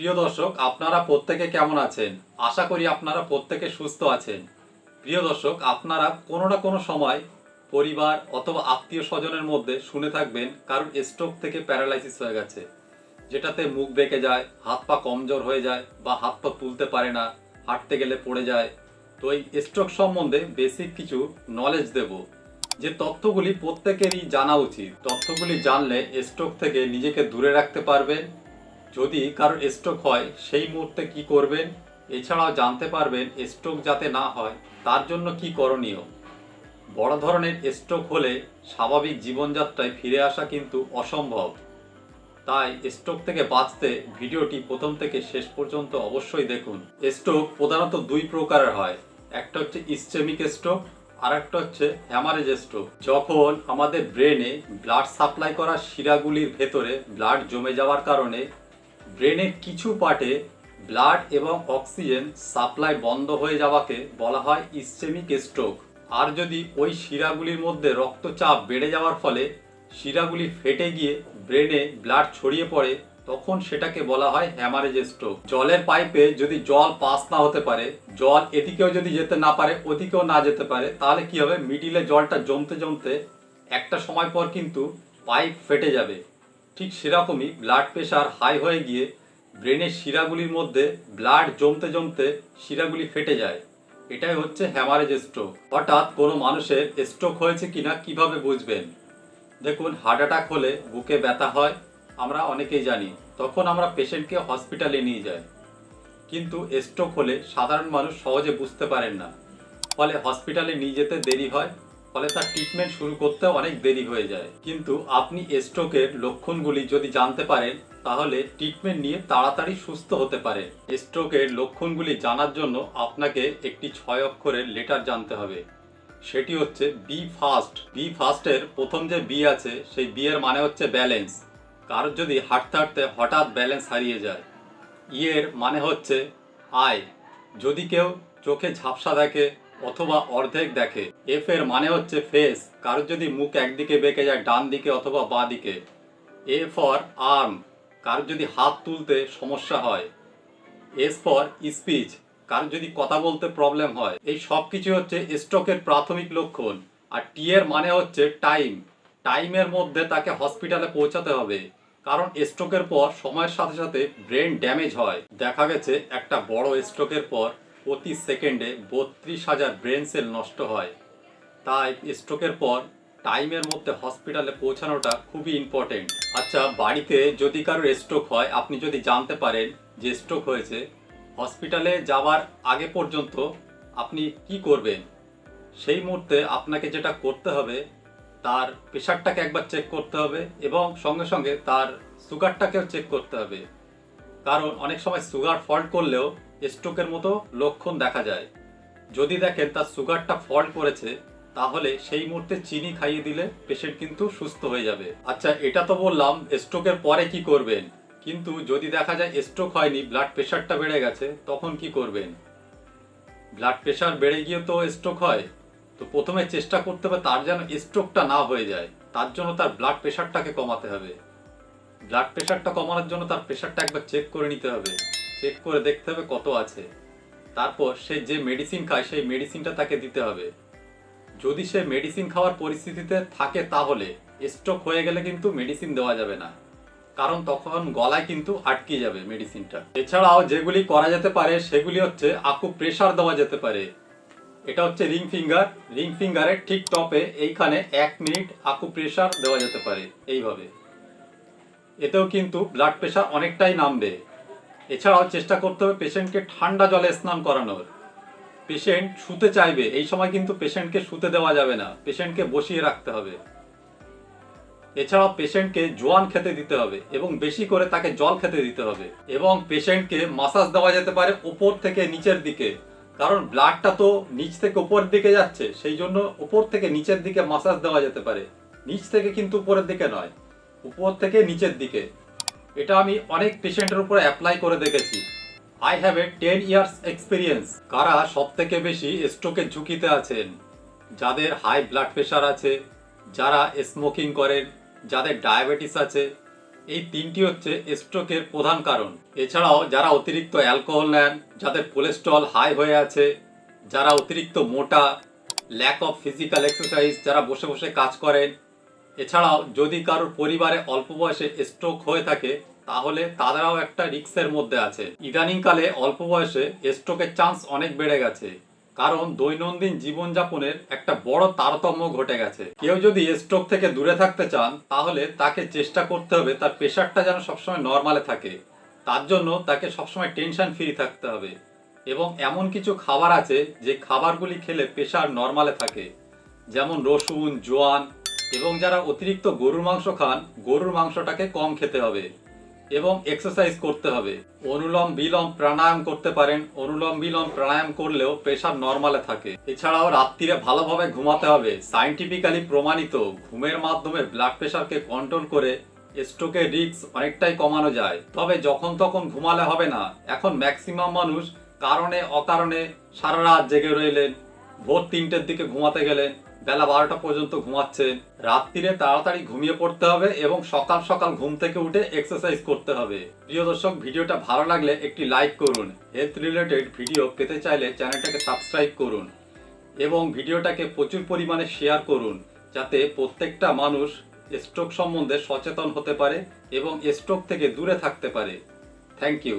প্রিয় দর্শক, আপনারা প্রত্যেকে কেমন আছেন? আশা করি আপনারা প্রত্যেকে সুস্থ আছেন। প্রিয় দর্শক, আপনারা কোনো না কোনো সময় পরিবার অথবা আত্মীয় স্বজনের মধ্যে শুনে থাকবেন, কারণ স্ট্রোক থেকে প্যারালাইসিস হয়ে গেছে। যেটাতে মুখ বেঁকে যায়, হাত পা কমজোর হয়ে যায় বা হাত পা তুলতে পারে না, হাঁটতে গেলে পড়ে যায়। তো এই স্ট্রোক সম্বন্ধে বেসিক কিছু নলেজ দেব। যে তথ্যগুলি প্রত্যেকেরই জানা উচিত। তথ্যগুলি জানলে স্ট্রোক থেকে নিজেকে দূরে রাখতে পারবেন যদি কারোর স্ট্রোক হয়, সেই মুহূর্তে কি করবেন? এছাড়াও জানতে পারবেন স্ট্রোক যাতে না হয়, তার জন্য কি করণীয়? বড় ধরনের স্ট্রোক হলে স্বাভাবিক জীবনযাত্রায় ফিরে আসা কিন্তু অসম্ভব। তাই স্ট্রোক থেকে বাঁচতে ভিডিওটি প্রথম থেকে শেষ পর্যন্ত অবশ্যই দেখুন। স্ট্রোক প্রধানত দুই প্রকারের হয়। একটা হচ্ছে ইসচেমিক স্ট্রোক আর একটা হচ্ছে হ্যামারেজ স্ট্রোক যখন আমাদের ব্রেনে ব্লাড সাপ্লাই করা শিরাগুলির ভেতরে ব্লাড জমে যাওয়ার কারণে ব্রেনের কিছু পার্টে ব্লাড এবং অক্সিজেন সাপ্লাই বন্ধ হয়ে যাওয়াকে বলা হয় ইসচেমিক স্ট্রোক আর যদি ওই শিরাগুলির মধ্যে রক্তচাপ বেড়ে যাওয়ার ফলে শিরাগুলি ফেটে গিয়ে ব্রেনে ব্লাড ছড়িয়ে পড়ে, তখন সেটাকে বলা হয় হ্যামারেজ স্ট্রোক জলের পাইপে যদি জল পাস না হতে পারে, জল এদিকেও যদি যেতে না পারে, ওদিকেও না যেতে পারে, তাহলে কি হবে? মিডিলে জলটা জমতে জমতে একটা সময় পর কিন্তু পাইপ ফেটে যাবে। ঠিক সেরকমই ব্লাড প্রেশার হাই হয়ে গিয়ে ব্রেনের শিরাগুলির মধ্যে ব্লাড জমতে জমতে শিরাগুলি ফেটে যায়। এটাই হচ্ছে হ্যামারেজ স্ট্রোক হঠাৎ কোনো মানুষের স্ট্রোক হয়েছে কিনা কীভাবে বুঝবেন? দেখুন হার্ট অ্যাটাক হলে বুকে ব্যথা হয়, আমরা অনেকেই জানি। তখন আমরা পেশেন্টকে হসপিটালে নিয়ে যাই। কিন্তু স্ট্রোক হলে সাধারণ মানুষ সহজে বুঝতে পারেন না। ফলে হসপিটালে নিয়ে যেতে দেরি হয় ফলে তার ট্রিটমেন্ট শুরু করতে অনেক দেরি হয়ে যায়। কিন্তু আপনি স্ট্রোকের লক্ষণগুলি যদি জানতে পারেন, তাহলে ট্রিটমেন্ট নিয়ে তাড়াতাড়ি সুস্থ হতে পারে স্ট্রোকের লক্ষণগুলি জানার জন্য আপনাকে একটি ছয় অক্ষরের লেটার জানতে হবে। সেটি হচ্ছে বি ফাস্ট বি ফাস্টের প্রথম যে বি আছে, সেই বি এর মানে হচ্ছে ব্যালেন্স কারোর যদি হাঁটতে হাঁটতে হঠাৎ ব্যালেন্স হারিয়ে যায় ইয়ের মানে হচ্ছে আয় যদি কেউ চোখে ঝাপসা দেখে অথবা অর্ধেক দেখে। এফ এর মানে হচ্ছে ফেস কারোর যদি মুখ একদিকে বেঁকে যায়, ডান দিকে অথবা বাঁ দিকে। এ ফর আর্ম কারোর যদি হাত তুলতে সমস্যা হয়। এস ফর স্পিচ কারোর যদি কথা বলতে প্রবলেম হয়। এই সব কিছু হচ্ছে স্ট্রোকের প্রাথমিক লক্ষণ। আর টি এর মানে হচ্ছে টাইম টাইমের মধ্যে তাকে হসপিটালে পৌঁছাতে হবে। কারণ স্ট্রোকের পর সময়ের সাথে সাথে ব্রেন ড্যামেজ হয়। দেখা গেছে একটা বড় স্ট্রোকের পর। প্রতি সেকেন্ডে বত্রিশ হাজার ব্রেন সেল নষ্ট হয়। তাই স্ট্রোকের পর টাইমের মধ্যে হসপিটালে পৌঁছানোটা খুবই ইম্পর্টেন্ট। আচ্ছা বাড়িতে যদি কারোর স্ট্রোক হয়, আপনি যদি জানতে পারেন যে স্ট্রোক হয়েছে, হসপিটালে যাওয়ার আগে পর্যন্ত আপনি কি করবেন? সেই মুহূর্তে আপনাকে যেটা করতে হবে, তার প্রেশারটাকে একবার চেক করতে হবে এবং সঙ্গে সঙ্গে তার সুগারটাকেও চেক করতে হবে। কারণ অনেক সময় সুগার ফল্ট করলেও স্ট্রোকের মতো লক্ষণ দেখা যায়। যদি দেখেন তার সুগারটা ফল্ট করেছে, তাহলে সেই মুহূর্তে চিনি খাইয়ে দিলে পেশেন্ট কিন্তু সুস্থ হয়ে যাবে। আচ্ছা এটা তো বললাম, স্ট্রোকের পরে কি করবেন? কিন্তু যদি দেখা যায় স্ট্রোক হয়নি, ব্লাড প্রেশারটা বেড়ে গেছে, তখন কি করবেন? ব্লাড প্রেশার বেড়ে গিয়ে তো স্ট্রোক হয়, তো প্রথমে চেষ্টা করতে হবে তার যেন স্ট্রোকটা না হয়ে যায়। তার জন্য তার ব্লাড প্রেশারটাকে কমাতে হবে। ব্লাড প্রেশারটা কমানোর জন্য তার প্রেশারটা একবার চেক করে নিতে হবে। চেক করে দেখতে হবে কত আছে। তারপর সে যে মেডিসিন খায়, সেই মেডিসিনটা তাকে দিতে হবে। যদি সে মেডিসিন খাওয়ার পরিস্থিতিতে থাকে তাহলে স্ট্রোক হয়ে গেলে কিন্তু মেডিসিন দেওয়া যাবে না। কারণ তখন গলায় কিন্তু আটকে যাবে মেডিসিনটা এছাড়াও যেগুলি করা যেতে পারে, সেগুলি হচ্ছে আকু প্রেশার দেওয়া যেতে পারে। এটা হচ্ছে রিং ফিঙ্গার রিং ফিঙ্গারের ঠিক টপে এইখানে এক মিনিট আকু প্রেশার দেওয়া যেতে পারে, এইভাবে। এতেও কিন্তু ব্লাড প্রেশার অনেকটাই নামবে। এছাড়াও চেষ্টা করতে হবে পেশেন্টকে ঠান্ডা জলে স্নান করানোর। পেশেন্ট শুতে চাইবে, এই সময় কিন্তু পেশেন্টকে শুতে দেওয়া যাবে না পেশেন্টকে বসিয়ে রাখতে হবে। এছাড়াও পেশেন্টকে জোয়ান খেতে দিতে হবে এবং বেশি করে তাকে জল খেতে দিতে হবে এবং পেশেন্টকে মাসাজ দেওয়া যেতে পারে উপর থেকে নিচের দিকে। কারণ ব্লাডটা তো নিচ থেকে উপরের দিকে যাচ্ছে, সেই জন্য উপর থেকে নিচের দিকে মাসাজ দেওয়া যেতে পারে। নিচ থেকে কিন্তু উপরের দিকে নয়, উপর থেকে নিচের দিকে। এটা আমি অনেক পেশেন্টের উপরে অ্যাপ্লাই করে দেখেছি। I have a ten years experience কারা সব থেকে বেশি স্ট্রোকের ঝুঁকিতে আছেন? যাদের হাই ব্লাড প্রেশার আছে, যারা স্মোকিং করেন, যাদের ডায়াবেটিস আছে, এই তিনটি হচ্ছে স্ট্রোকের প্রধান কারণ। এছাড়াও যারা অতিরিক্ত অ্যালকোহল নেন, যাদের কোলেস্ট্রল হাই হয়ে আছে, যারা অতিরিক্ত মোটা ল্যাক অফ ফিজিক্যাল এক্সারসাইজ যারা বসে বসে কাজ করেন এছাড়াও যদি কারোর পরিবারে অল্প বয়সে স্ট্রোক হয়ে থাকে, তাহলে তারাও একটা রিস্কের মধ্যে আছে। ইদানিংকালে অল্প বয়সে স্ট্রোকের চান্স অনেক বেড়ে গেছে, কারণ দৈনন্দিন জীবনযাপনের একটা বড় তারতম্য ঘটে গেছে। কেউ যদি স্ট্রোক থেকে দূরে থাকতে চান, তাহলে তাকে চেষ্টা করতে হবে তার প্রেশারটা যেন সবসময় নর্মালে থাকে। তার জন্য তাকে সবসময় টেনশন ফ্রি থাকতে হবে। এবং এমন কিছু খাবার আছে, যে খাবারগুলি খেলে প্রেশার নর্মালে থাকে। যেমন রসুন, জোয়ান এবং যারা অতিরিক্ত গরুর মাংস খান, গরুর মাংসটাকে কম খেতে হবে এবং এক্সারসাইজ করতে হবে। অনুলম বিলম প্রাণায়াম করতে পারেন। অনুলম বিলম প্রাণায়াম করলেও প্রেশার নর্মালে থাকে। এছাড়াও রাত্রিরে ভালোভাবে ঘুমাতে হবে। সাইন্টিফিক্যালি প্রমাণিত ঘুমের মাধ্যমে ব্লাড প্রেশারকে কন্ট্রোল করে স্ট্রোকের রিস্ক অনেকটাই কমানো যায়। তবে যখন তখন ঘুমালে হবে না। এখন ম্যাক্সিমাম মানুষ কারণে অকারণে সারা রাত জেগে রইলেন। ভোর তিনটের দিকে ঘুমাতে গেলে বেলা বারোটা পর্যন্ত ঘুমাচ্ছে। রাত্রিরে তাড়াতাড়ি ঘুমিয়ে পড়তে হবে এবং সকাল সকাল ঘুম থেকে উঠে এক্সারসাইজ করতে হবে। প্রিয় দর্শক, ভিডিওটা ভালো লাগলে একটি লাইক করুন। হেলথ রিলেটেড ভিডিও পেতে চাইলে চ্যানেলটাকে সাবস্ক্রাইব করুন এবং ভিডিওটাকে প্রচুর পরিমাণে শেয়ার করুন যাতে প্রত্যেকটা মানুষ স্ট্রোক সম্বন্ধে সচেতন হতে পারে এবং স্ট্রোক থেকে দূরে থাকতে পারে। Thank you